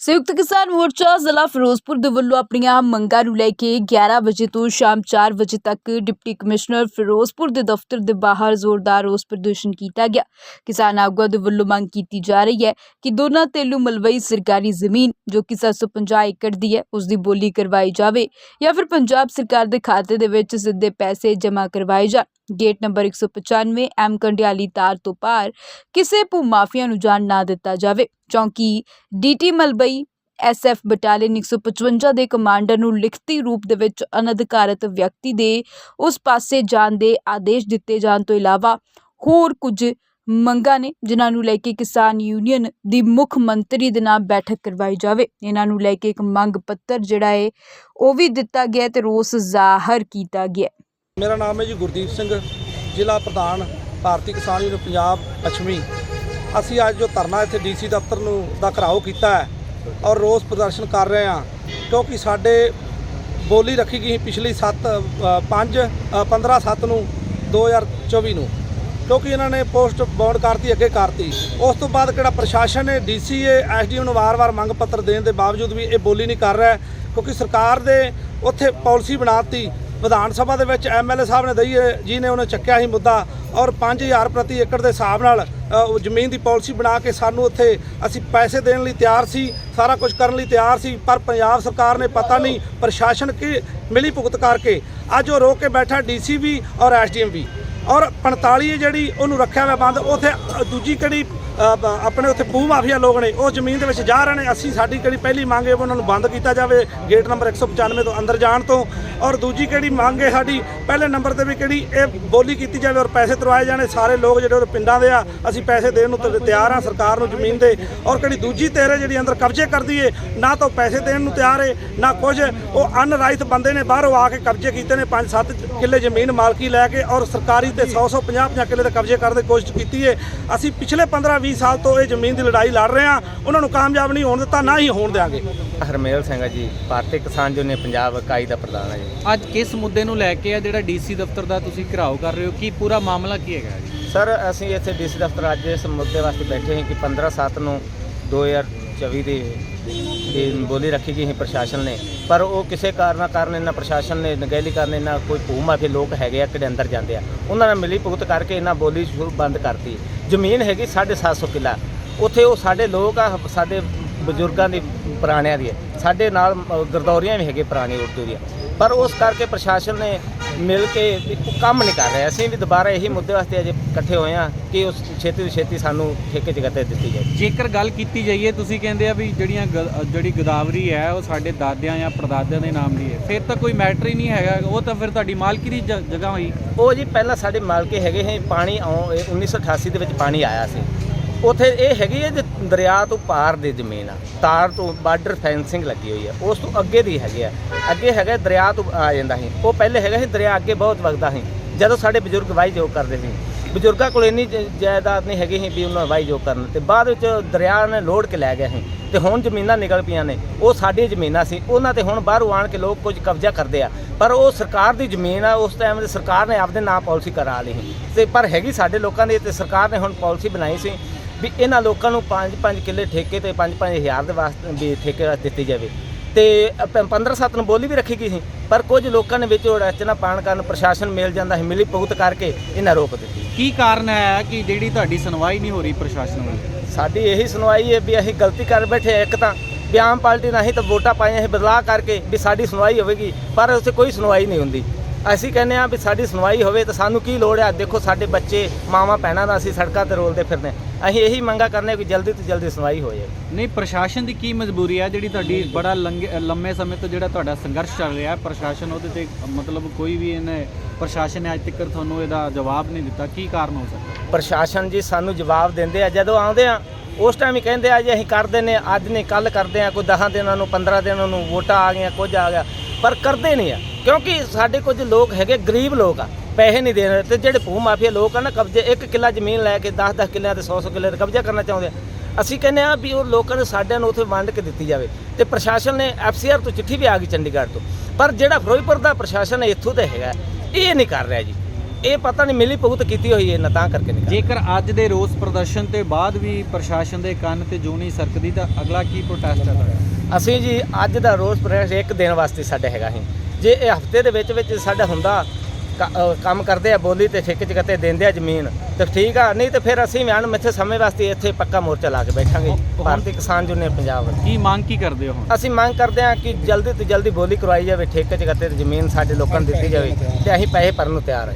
ਸੰਯੁਕਤ ਕਿਸਾਨ ਮੋਰਚਾ ਜ਼ਿਲ੍ਹਾ ਫਿਰੋਜ਼ਪੁਰ ਦੇ ਵੱਲੋਂ ਆਪਣੀਆਂ ਮੰਗਾਂ ਨੂੰ ਲੈ ਕੇ 11 ਵਜੇ ਤੋਂ ਸ਼ਾਮ 4 ਵਜੇ ਤੱਕ ਡਿਪਟੀ ਕਮਿਸ਼ਨਰ ਫਿਰੋਜ਼ਪੁਰ ਦੇ ਦਫ਼ਤਰ ਦੇ ਬਾਹਰ ਜ਼ੋਰਦਾਰ ਰੋਸ ਪ੍ਰਦਰਸ਼ਨ ਕੀਤਾ ਗਿਆ। ਕਿਸਾਨ ਆਗੂਆਂ ਦੇ ਵੱਲੋਂ ਮੰਗ ਕੀਤੀ ਜਾ ਰਹੀ ਹੈ ਕਿ ਦੋਨਾਂ ਤੇਲੂ ਮਲਵਈ ਸਰਕਾਰੀ ਜ਼ਮੀਨ, ਜੋ ਕਿ 750 ਏਕੜ ਦੀ ਹੈ ਉਸ ਦੀ ਬੋਲੀ ਕਰਵਾਈ ਜਾਵੇ ਜਾਂ ਫਿਰ ਪੰਜਾਬ ਸਰਕਾਰ ਦੇ ਖਾਤੇ ਦੇ ਵਿੱਚ ਸਿੱਧੇ ਪੈਸੇ ਜਮ੍ਹਾਂ ਕਰਵਾਏ ਜਾਣ। ਗੇਟ ਨੰਬਰ 195 ਐਮ ਕੰਡਿਆਲੀ ਤਾਰ ਤੋਂ ਪਾਰ ਕਿਸੇ ਭੂ ਮਾਫੀਆ ਨੂੰ ਜਾਣ ਨਾ ਦਿੱਤਾ ਜਾਵੇ। ਚੌਂਕੀ ਡੀਟੀ ਮਲਬਈ ਐਸਐਫ ਬਟਾਲੀਅਨ 155 ਦੇ ਕਮਾਂਡਰ ਨੂੰ ਲਿਖਤੀ ਰੂਪ ਦੇ ਵਿੱਚ ਅਨਧਿਕਾਰਤ ਵਿਅਕਤੀ ਦੇ ਉਸ ਪਾਸੇ ਜਾਣ ਦੇ ਆਦੇਸ਼ ਦਿੱਤੇ ਜਾਣ ਤੋਂ ਇਲਾਵਾ ਹੋਰ ਕੁਝ ਮੰਗਾਂ ਨੇ ਜਿਨ੍ਹਾਂ ਨੂੰ ਲੈ ਕੇ ਕਿਸਾਨ ਯੂਨੀਅਨ ਦੀ ਮੁੱਖ ਮੰਤਰੀ ਦੇ ਨਾਲ ਬੈਠਕ ਕਰਵਾਈ ਜਾਵੇ। ਇਹਨਾਂ ਨੂੰ ਲੈ ਕੇ ਇੱਕ ਮੰਗ ਪੱਤਰ ਜਿਹੜਾ ਹੈ, ਉਹ ਵੀ ਦਿੱਤਾ ਗਿਆ ਤੇ ਰੋਸ ਜ਼ਾਹਰ ਕੀਤਾ ਗਿਆ। ਮੇਰਾ ਨਾਮ ਹੈ ਜੀ ਗੁਰਦੀਪ ਸਿੰਘ, ਜ਼ਿਲ੍ਹਾ ਪ੍ਰਧਾਨ, ਭਾਰਤੀ ਕਿਸਾਨ ਯੂਨੀਅਨ ਪੰਜਾਬ, ਪੱਛਮੀ। ਅਸੀਂ ਅੱਜ ਜੋ ਧਰਨਾ ਇੱਥੇ ਡੀਸੀ ਦਫ਼ਤਰ ਨੂੰ ਦਾ ਘਰਾਓ ਕੀਤਾ ਹੈ ਔਰ ਰੋਸ ਪ੍ਰਦਰਸ਼ਨ ਕਰ ਰਹੇ ਹਾਂ, ਕਿਉਂਕਿ ਸਾਡੇ ਬੋਲੀ ਰੱਖੀ ਗਈ ਸੀ ਪਿਛਲੀ 7 5 15 7 ਨੂੰ 2024 ਨੂੰ। ਕਿਉਂਕਿ ਇਹਨਾਂ ਨੇ ਪੋਸਟ ਬੌਂਡ ਕਰਤੀ, ਅੱਗੇ ਕਰਤੀ। ਉਸ ਤੋਂ ਬਾਅਦ ਕਿਹੜਾ ਪ੍ਰਸ਼ਾਸਨ ਨੇ ਡੀਸੀਏ ਐਸਡੀਓ ਨੂੰ ਵਾਰ-ਵਾਰ ਮੰਗ ਪੱਤਰ ਦੇਣ ਦੇ ਬਾਵਜੂਦ ਵੀ ਇਹ ਬੋਲੀ ਨਹੀਂ ਕਰ ਰਿਹਾ, ਕਿਉਂਕਿ ਸਰਕਾਰ ਦੇ ਉੱਥੇ ਪਾਲਿਸੀ ਬਣਾਤੀ ਵਿਧਾਨ ਸਭਾ ਦੇ ਵਿੱਚ ਐਮਐਲਏ ਸਾਹਿਬ ਨੇ ਦਈਏ, ਜੀ ਨੇ ਉਹਨੇ ਚੱਕਿਆ ਸੀ ਮੁੱਦਾ ਔਰ 5000 ਪ੍ਰਤੀ ਏਕੜ ਦੇ ਹਿਸਾਬ ਨਾਲ ਜ਼ਮੀਨ ਦੀ ਪਾਲਿਸੀ ਬਣਾ ਕੇ ਸਾਨੂੰ ਉੱਥੇ ਅਸੀਂ ਪੈਸੇ ਦੇਣ ਲਈ ਤਿਆਰ ਸੀ, ਸਾਰਾ ਕੁਝ ਕਰਨ ਲਈ ਤਿਆਰ ਸੀ, ਪਰ ਪੰਜਾਬ ਸਰਕਾਰ ਨੇ ਪਤਾ ਨਹੀਂ ਪ੍ਰਸ਼ਾਸਨ ਕੀ ਮਿਲੀ ਭੁਗਤ ਕਰਕੇ ਅੱਜ ਉਹ ਰੋਕ ਕੇ ਬੈਠਾ ਡੀਸੀ ਵੀ ਔਰ ਐਸਡੀਐਮ ਵੀ। ਔਰ 45 ਜਿਹੜੀ ਉਹਨੂੰ ਰੱਖਿਆ ਹੋਇਆ ਬੰਦ, ਉਥੇ ਦੂਜੀ ਕਿਹੜੀ ਆਪਣੇ ਉੱਥੇ ਭੂ ਮਾਫੀਆ ਲੋਕ ਨੇ, ਉਹ ਜ਼ਮੀਨ ਦੇ ਵਿੱਚ ਜਾ ਰਹੇ ਨੇ। ਅਸੀਂ ਸਾਡੀ ਕਿਹੜੀ ਪਹਿਲੀ ਮੰਗ ਹੈ ਉਹਨਾਂ ਨੂੰ ਬੰਦ ਕੀਤਾ ਜਾਵੇ, ਗੇਟ ਨੰਬਰ 195 ਤੋਂ ਅੰਦਰ ਜਾਣ ਤੋਂ। ਔਰ ਦੂਜੀ ਕਿਹੜੀ ਮੰਗ ਹੈ ਸਾਡੀ, ਪਹਿਲੇ ਨੰਬਰ ਤੇ ਵੀ ਕਿਹੜੀ ਇਹ ਬੋਲੀ ਕੀਤੀ ਜਾਵੇ ਔਰ ਪੈਸੇ ਤਰਵਾਏ ਜਾਣੇ, ਸਾਰੇ ਲੋਕ ਜਿਹੜੇ ਉਹ ਪਿੰਡਾਂ ਦੇ ਆ, ਅਸੀਂ ਪੈਸੇ ਦੇਣ ਨੂੰ ਤਿਆਰ ਆ ਸਰਕਾਰ ਨੂੰ ਜ਼ਮੀਨ ਦੇ। ਔਰ ਕਿਹੜੀ ਦੂਜੀ ਤੇਰੇ ਜਿਹੜੀ ਅੰਦਰ ਕਬਜ਼ੇ ਕਰਦੀ ਏ, ਨਾ ਤਾਂ ਉਹ ਪੈਸੇ ਦੇਣ ਨੂੰ ਤਿਆਰ ਏ, ਨਾ ਕੁਝ। ਉਹ ਅਨਰਾਈਤ ਬੰਦੇ ਨੇ ਬਾਹਰੋਂ ਆ ਕੇ ਕਬਜ਼ੇ ਕੀਤੇ ਨੇ 5-7 ਕਿੱਲੇ ਜ਼ਮੀਨ ਮਾਲਕੀ ਲੈ ਕੇ ਔਰ ਸਰਕਾਰੀ ਤੇ 100-100 50-50 ਕਿੱਲੇ ਦੇ ਕਬਜ਼ੇ ਕਰਨ ਦੀ ਕੋਸ਼ਿਸ਼ ਕੀਤੀ ਏ। ਅਸੀਂ ਪਿਛਲੇ 15-20 ਸਾਲ ਤੋਂ ਇਹ ਜ਼ਮੀਨ ਦੀ ਲੜਾਈ ਲੜ ਰਹੇ ਹਾਂ। ਉਹਨਾਂ ਨੂੰ ਕਾਮਯਾਬ ਨਹੀਂ ਹੋਣ ਦਿੱਤਾ ਨਾ ਹੀ ਹੋਣ ਦਿਆਂਗੇ। ਹਰਮੇਲ ਸਿੰਘ ਜੀ ਭਾਰਤੀ ਕਿਸਾਨ ਯੂਨੀਅਨ ਪੰਜਾਬ ਇਕਾਈ ਦਾ ਪ੍ਰਧਾਨ ਹੈ ਜੀ। ਅੱਜ ਕਿਸ ਮੁੱਦੇ ਨੂੰ ਲੈ ਕੇ ਆ ਜਿਹੜਾ ਡੀਸੀ ਦਫ਼ਤਰ ਦਾ ਤੁਸੀਂ ਘਿਰਾਓ ਕਰ ਰਹੇ ਹੋ? ਕੀ ਪੂਰਾ ਮਾਮਲਾ ਕੀ ਹੈਗਾ ਜੀ? ਸਰ ਅਸੀਂ ਇੱਥੇ ਡੀਸੀ ਦਫ਼ਤਰ ਅੱਜ ਇਸ ਮੁੱਦੇ ਵਾਸਤੇ ਬੈਠੇ ਹਾਂ ਕਿ 15 7 ਨੂੰ 2024 ਦੀ ਦੀ ਬੋਲੀ ਰੱਖੀ ਗਈ ਹੈ ਪ੍ਰਸ਼ਾਸਨ ਨੇ। ਪਰ ਉਹ ਕਿਸੇ ਕਾਰਨਾ ਕਾਰਨ ਇਹਨਾਂ ਪ੍ਰਸ਼ਾਸਨ ਨੇ ਨਗੈਲੀ ਕਰਨ ਇਹਨਾਂ ਕੋਈ ਭੂ ਮਾਫੀ ਲੋਕ ਹੈਗੇ ਆ ਕਿਹੜੇ ਅੰਦਰ ਜਾਂਦੇ ਆ। ਉਹਨਾਂ ਨਾਲ ਮਿਲੀ ਭੁਗਤ ਕਰਕੇ ਇਹਨਾਂ ਬੋਲੀ ਸ਼ੁਰੂ ਬੰਦ ਕਰਤੀ। ਜ਼ਮੀਨ ਹੈਗੀ 750 ਕਿੱਲਾ। ਉੱਥੇ ਉਹ ਸਾਡੇ ਲੋਕ ਆ ਸਾਡੇ ਬਜ਼ੁਰਗਾਂ ਦੀ ਪੁਰਾਣਿਆਂ ਦੀ ਹੈ। ਸਾਡੇ ਨਾਲ ਅ, ਗਰਦੌਰੀਆਂ ਵੀ ਹੈਗੇ ਪੁਰਾਣੀ ਉਰਦੂ ਦੀਆਂ। ਪਰ ਉਸ ਕਰਕੇ ਪ੍ਰਸ਼ਾਸਨ ਨੇ ਮਿਲ ਕੇ ਇੱਕ ਕੰਮ ਨਹੀਂ ਕਰ ਰਿਹਾ। ਅਸੀਂ ਵੀ ਦੁਬਾਰਾ ਇਹੀ ਮੁੱਦੇ ਵਾਸਤੇ ਅਜੇ ਇਕੱਠੇ ਹੋਏ ਆ ਕਿ ਉਸ ਛੇਤੀ ਤੋਂ ਛੇਤੀ ਸਾਨੂੰ ਠੇਕੇ ਜਗਤੇ ਦਿੱਤੀ ਜਾਏ। ਜੇਕਰ ਗੱਲ ਕੀਤੀ ਜਾਈਏ ਤੁਸੀਂ ਕਹਿੰਦੇ ਆ ਵੀ ਜਿਹੜੀਆਂ ਗ- ਜਿਹੜੀ ਗੋਦਾਵਰੀ ਹੈ ਉਹ ਸਾਡੇ ਦਾਦਿਆਂ ਜਾਂ ਪੜਦਾਦਿਆਂ ਦੇ ਨਾਮ ਦੀ ਹੈ। ਫਿਰ ਤਾਂ ਕੋਈ ਮੈਟਰ ਹੀ ਨਹੀਂ ਹੈਗਾ। ਉਹ ਤਾਂ ਫਿਰ ਤੁਹਾਡੀ ਮਾਲਕੀ ਦੀ ਜ- ਜਗ੍ਹਾ ਹੋਈ। ਉਹ ਜੀ ਪਹਿਲਾਂ ਸਾਡੇ ਮਾਲਕੇ ਹੈਗੇ ਹੈ ਪਾਣੀ ਆਉ- ਇਹ 1988 ਦੇ ਵਿੱਚ ਪਾਣੀ ਆਇਆ ਸੀ। ਉੱਥੇ ਇਹ ਹੈਗੀ ਹੈ ਜੇ ਦਰਿਆ ਤੋਂ ਪਾਰ ਦੀ ਜ਼ਮੀਨ ਆ, ਤਾਰ ਤੋਂ ਬਾਰਡਰ ਫੈਂਸਿੰਗ ਲੱਗੀ ਹੋਈ ਹੈ ਉਸ ਤੋਂ ਅੱਗੇ ਦੀ ਹੈਗੀ ਆ। ਅੱਗੇ ਹੈਗਾ ਦਰਿਆ ਤੋਂ ਆ ਜਾਂਦਾ ਸੀ। ਉਹ ਪਹਿਲੇ ਹੈਗਾ ਸੀ ਦਰਿਆ ਅੱਗੇ ਬਹੁਤ ਵਗਦਾ ਸੀ। ਜਦੋਂ ਸਾਡੇ ਬਜ਼ੁਰਗ ਵਾਈ ਜੋਗ ਕਰਦੇ ਸੀ। ਬਜ਼ੁਰਗਾਂ ਕੋਲ ਇੰਨੀ ਜ- ਜਾਇਦਾਦ ਨਹੀਂ ਹੈਗੀ ਸੀ ਵੀ ਉਹਨਾਂ ਵਾਹੀ ਜੋਗ ਕਰਨ ਤੇ ਬਾਅਦ ਵਿੱਚ ਦਰਿਆ ਨੇ ਲੋੜ ਕੇ ਲੈ ਗਿਆ ਸੀ ਤੇ ਹੁਣ ਜ਼ਮੀਨਾਂ ਨਿਕਲ ਪਈਆਂ ਨੇ। ਉਹ ਸਾਡੀ ਜ਼ਮੀਨਾਂ ਸੀ। ਉਹਨਾਂ ਤੇ ਹੁਣ ਬਾਹਰੋਂ ਆਣ ਕੇ ਲੋਕ ਕੁਝ ਕਬਜ਼ਾ ਕਰਦੇ ਆ। ਪਰ ਉਹ ਸਰਕਾਰ ਦੀ ਜ਼ਮੀਨ ਆ, ਉਸ ਟਾਈਮ ਦੇ ਸਰਕਾਰ ਨੇ ਆਪਦੇ ਨਾਂ ਪਾਲਿਸੀ ਕਰਾ ਲਈ ਸੀ। ਤੇ ਪਰ ਹੈਗੀ ਸਾਡੇ ਲੋਕਾਂ ਦੀ ਤੇ ਸਰਕਾਰ ਨੇ ਹੁਣ ਪਾਲਿਸੀ ਬਣਾਈ ਸੀ। ਵੀ ਇਹਨਾਂ ਲੋਕਾਂ ਨੂੰ 5-5 ਕਿੱਲੇ ਠੇਕੇ ਤੇ 5-5 ਹਜ਼ਾਰ ਦੇ ਵਾਸਤੇ ਵੀ ਠੇਕੇ ਵਾਸਤੇ ਦਿੱਤੀ ਜਾਵੇ ਤੇ 15-7 ਨੂੰ ਬੋਲੀ ਵੀ ਰੱਖੀ ਗਈ ਸੀ ਪਰ ਕੁਝ ਲੋਕਾਂ ਨੇ ਵਿੱਚ ਉਹ ਰਚਨਾ ਪਾਣ ਕਾਰਨ ਪ੍ਰਸ਼ਾਸਨ ਮਿਲ ਜਾਂਦਾ ਸੀ ਮਿਲੀ ਭੁਗਤ ਕਰਕੇ ਇਹਨਾਂ ਰੋਕ ਦਿੱਤੀ ਕੀ ਕਾਰਨ ਹੈ ਕਿ ਜਿਹੜੀ ਤੁਹਾਡੀ ਸੁਣਵਾਈ ਨਹੀਂ ਹੋ ਰਹੀ ਪ੍ਰਸ਼ਾਸਨ ਵੱਲੋਂ ਸਾਡੀ ਇਹੀ ਸੁਣਵਾਈ ਹੈ ਵੀ ਅਸੀਂ ਗਲਤੀ ਕਰ ਬੈਠੇ ਹਾਂ। ਇੱਕ ਤਾਂ ਵੀ ਆਮ ਪਾਰਟੀ ਨਹੀਂ ਤਾਂ ਵੋਟਾਂ ਪਾਈਆਂ ਸੀ ਬਦਲਾਅ ਕਰਕੇ ਵੀ ਸਾਡੀ ਸੁਣਵਾਈ ਹੋਵੇਗੀ ਪਰ ਉੱਥੇ ਕੋਈ ਸੁਣਵਾਈ ਨਹੀਂ ਹੁੰਦੀ ਅਸੀਂ ਕਹਿੰਦੇ ਆ ਵੀ ਸਾਡੀ ਸੁਣਵਾਈ ਹੋਵੇ ਤਾਂ ਸਾਨੂੰ ਕੀ ਲੋੜ ਹੈ ਦੇਖੋ ਸਾਡੇ ਬੱਚੇ ਮਾਵਾਂ ਭੈਣਾਂ ਦਾ ਅਸੀਂ ਸੜਕਾਂ ਤੇ ਰੋਲਦੇ ਫਿਰਦੇ ਹਾਂ। ਅਸੀਂ ਇਹੀ ਮੰਗਾ ਕਰਨੇ ਕਿ ਜਲਦੀ ਤੋਂ ਜਲਦੀ ਸੁਣਵਾਈ ਹੋ ਜਾਏ ਨਹੀਂ ਪ੍ਰਸ਼ਾਸਨ ਦੀ ਕੀ ਮਜਬੂਰੀ ਹੈ ਜਿਹੜੀ ਤੁਹਾਡੀ ਬੜਾ ਲੰਗੇ ਲੰਮੇ ਸਮੇਂ ਤੋਂ ਜਿਹੜਾ ਤੁਹਾਡਾ ਸੰਘਰਸ਼ ਚੱਲ ਰਿਹਾ ਹੈ? ਪ੍ਰਸ਼ਾਸਨ ਉਹਦੇ ਤੇ ਮਤਲਬ ਕੋਈ ਵੀ ਇਹਨੇ ਪ੍ਰਸ਼ਾਸਨ ਨੇ ਅੱਜ ਤੱਕ ਤੁਹਾਨੂੰ ਇਹਦਾ ਜਵਾਬ ਨਹੀਂ ਦਿੱਤਾ। ਕੀ ਕਾਰਨ ਹੋ ਸਕਦਾ? ਪ੍ਰਸ਼ਾਸਨ ਜੀ ਸਾਨੂੰ ਜਵਾਬ ਦਿੰਦੇ ਆ ਜਦੋਂ ਆਉਂਦੇ ਆ ਉਸ ਟਾਈਮ ਹੀ ਕਹਿੰਦੇ ਆ ਜੀ ਅਸੀਂ ਕਰ ਦਿੰਦੇ ਆ ਅੱਜ ਨਹੀਂ ਕੱਲ ਕਰਦੇ ਆ ਕੋਈ 10 ਦਿਨਾਂ ਨੂੰ 15 ਦਿਨਾਂ ਨੂੰ ਵੋਟਾਂ ਆ ਗਈਆਂ ਕੁਝ ਆ ਗਿਆ। ਪਰ ਕਰਦੇ ਨਹੀਂ ਆ ਕਿਉਂਕਿ ਸਾਡੇ ਕੁਝ ਲੋਕ ਹੈਗੇ ਗਰੀਬ ਲੋਕ ਆ। ਪੈਸੇ ਨਹੀਂ ਦੇ ਰਹੇ ਤੇ ਜਿਹੜੇ ਭੂ ਮਾਫੀਆ ਲੋਕ ਆ ਨਾ ਕਬਜ਼ੇ ਇੱਕ ਕਿੱਲਾ ਜ਼ਮੀਨ ਲੈ ਕੇ 10-10 ਕਿੱਲਿਆਂ ਤੇ 100-100 ਕਿੱਲੇ ਤੇ ਕਬਜ਼ਾ ਕਰਨਾ ਚਾਹੁੰਦੇ ਆ। ਅਸੀਂ ਕਹਿੰਦੇ ਆ ਵੀ ਉਹ ਲੋਕਾਂ ਨੂੰ ਸਾਡਿਆਂ ਨੂੰ ਉੱਥੇ ਵੰਡ ਕੇ ਦਿੱਤੀ ਜਾਵੇ ਤੇ ਪ੍ਰਸ਼ਾਸਨ ਨੇ ਐਫਸੀਆਰ ਤੋਂ ਚਿੱਠੀ ਵੀ ਆ ਗਈ ਚੰਡੀਗੜ੍ਹ ਤੋਂ। ਪਰ ਜਿਹੜਾ ਫਿਰੋਜ਼ਪੁਰ ਦਾ ਪ੍ਰਸ਼ਾਸਨ ਹੈ ਇੱਥੋਂ ਦਾ ਹੈਗਾ ਇਹ ਨਹੀਂ ਕਰ ਰਿਹਾ ਜੀ। ਇਹ ਪਤਾ ਨਹੀਂ ਮਿਲੀ ਭੁਗਤ ਕੀਤੀ ਹੋਈ ਹੈ ਨਾ ਤਾਂ ਕਰਕੇ ਨਹੀਂ ਕਰ ਜੇਕਰ ਅੱਜ ਦੇ ਰੋਸ ਪ੍ਰਦਰਸ਼ਨ ਤੇ ਬਾਅਦ ਵੀ ਪ੍ਰਸ਼ਾਸਨ ਦੇ ਕੰਨ ਤੇ ਜੂੰ ਨਹੀਂ ਸਰਕਦੀ ਤਾਂ ਅਗਲਾ ਕੀ ਪ੍ਰੋਟੈਸਟ ਹੈ ਤੁਹਾਡਾ? ਅਸੀਂ ਜੀ ਅੱਜ ਦਾ ਰੋਸ ਪ੍ਰਦਰਸ਼ਨ ਇੱਕ ਦਿਨ ਵਾਸਤੇ ਸਾਡਾ ਹੈਗਾ ਸੀ। ਜੇ ਇਹ ਹਫ਼ਤੇ ਦੇ ਵਿੱਚ ਵਿੱਚ ਸਾਡਾ ਹੁੰਦਾ ਕੰਮ ਕਰਦੇ ਆ ਬੋਲੀ ਤੇ ਠੇਕੇ ਚ ਕਿਤੇ ਦਿੰਦੇ ਆ ਜ਼ਮੀਨ ਤੇ ਠੀਕ ਆ ਨਹੀਂ ਤੇ ਫਿਰ ਅਸੀਂ ਵੀ ਅਣਮਿੱਥੇ ਸਮੇਂ ਵਾਸਤੇ ਇੱਥੇ ਪੱਕਾ ਮੋਰਚਾ ਲਾ ਕੇ ਬੈਠਾਂਗੇ ਭਾਰਤੀ ਕਿਸਾਨ ਯੂਨੀਅਨ ਪੰਜਾਬ ਵੱਲੋਂ। ਕੀ ਮੰਗ ਕੀ ਕਰਦੇ ਹੋ ਹੁਣ ਅਸੀਂ ਮੰਗ ਕਰਦੇ ਹਾਂ ਕਿ ਜਲਦੀ ਤੋਂ ਜਲਦੀ ਬੋਲੀ ਕਰਵਾਈ ਜਾਵੇ ਠੇਕੇ ਚ ਕਿਤੇ ਜ਼ਮੀਨ ਸਾਡੇ ਲੋਕਾਂ ਨੂੰ ਦਿੱਤੀ ਜਾਵੇ ਤੇ ਅਸੀਂ ਪੈਸੇ ਭਰਨ ਨੂੰ ਤਿਆਰ ਹਾਂ